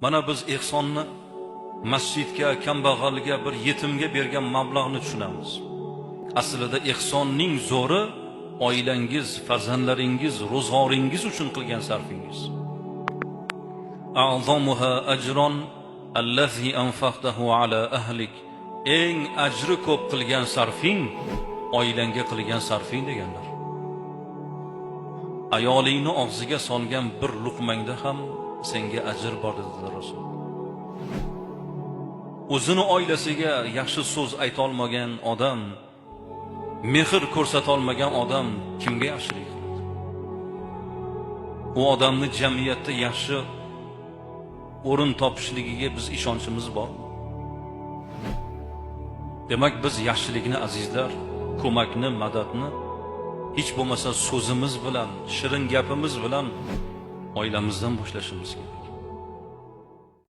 mana biz ehsonni masjidga kambag'alga bir yetimga bergan mablag'ni tushunamiz. Aslida ehsonning zo'ri oilangiz farzandlaringiz ro'zg'oringiz uchun qilgan sarfingiz. A'zomuha ajron allazi anfaqtahu ala ahlik. Eng ajri ko'p qilgan sarfing oilangga qilgan sarfing deganlar. Ayolingni og'ziga solgan bir luqmangda ham senga ajr bor dedilar rasul. O'zini oilasiga yaxshi so'z aytolmagan odam mehr ko'rsatolmagan odam kimga yaxshilik qiladi? U odamni jamiyatda yaxshi o'rin topishligiga biz ishonchimiz bor. Demak biz yaxshilikni azizlar ko'makni madadni hech bo'lmasa so'zimiz bilan shirin gapimiz bilan Ailəmizdən boşlaşımız gəlir.